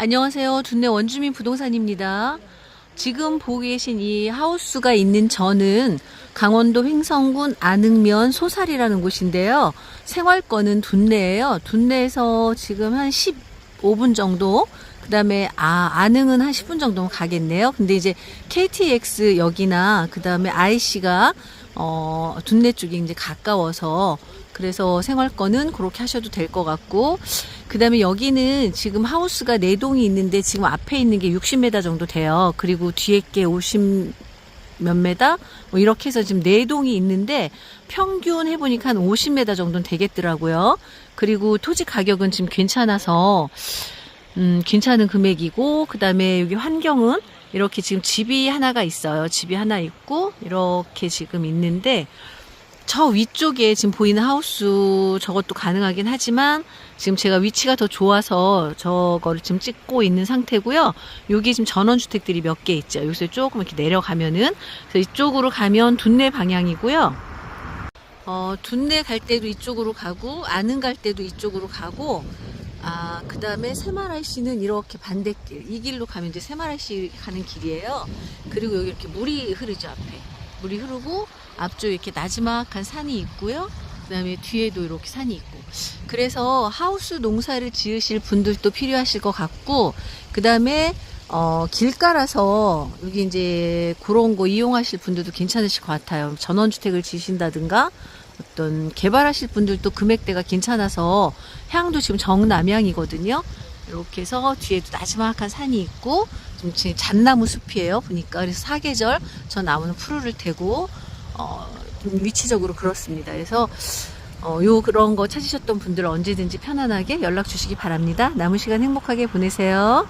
안녕하세요. 둔내 원주민 부동산입니다. 지금 보고 계신 이 하우스가 있는 전은 강원도 횡성군 안흥면 소살이라는 곳인데요. 생활권은 둔내예요. 둔내에서 지금 한 15분 정도 그 다음에, 아, 안흥은 한 10분 정도면 가겠네요. 근데 이제 KTX 역이나, 그 다음에 IC가, 어, 둔내 쪽이 이제 가까워서, 그래서 생활권은 그렇게 하셔도 될 것 같고, 그 다음에 여기는 지금 하우스가 네 동이 있는데, 지금 앞에 있는 게 60m 정도 돼요. 그리고 뒤에 게 50, 몇 메다? 뭐 이렇게 해서 지금 네 동이 있는데 평균 해보니까 한 50m 정도는 되겠더라고요. 그리고 토지 가격은 지금 괜찮아서 음, 괜찮은 금액이고 그 다음에 여기 환경은 이렇게 지금 집이 하나가 있어요. 집이 하나 있고 이렇게 지금 있는데 저 위쪽에 지금 보이는 하우스 저것도 가능하긴 하지만 지금 제가 위치가 더 좋아서 저거를 지금 찍고 있는 상태고요. 여기 지금 전원주택들이 몇 개 있죠. 여기서 조금 이렇게 내려가면은 이쪽으로 가면 둔내 방향이고요. 어, 둔내 갈 때도 이쪽으로 가고 안흥 갈 때도 이쪽으로 가고 아, 그 다음에 세마라이 씨는 이렇게 반대길, 이 길로 가면 이제 세마라이 씨 가는 길이에요. 그리고 여기 이렇게 물이 흐르죠, 앞에. 물이 흐르고, 앞쪽에 이렇게 나지막한 산이 있고요. 그 다음에 뒤에도 이렇게 산이 있고. 그래서 하우스 농사를 지으실 분들도 필요하실 것 같고, 그 다음에 어, 길가라서 여기 이제 그런 거 이용하실 분들도 괜찮으실 것 같아요. 전원주택을 지으신다든가 어떤 개발하실 분들도 금액대가 괜찮아서 향도 지금 정남향이거든요. 이렇게 해서 뒤에도 나지막한 산이 있고 좀 잣나무 숲이에요. 보니까 그래서 사계절 저 나무는 푸르를 태고 어, 좀 위치적으로 그렇습니다. 그래서 어, 요 그런 거 찾으셨던 분들 언제든지 편안하게 연락 주시기 바랍니다. 남은 시간 행복하게 보내세요.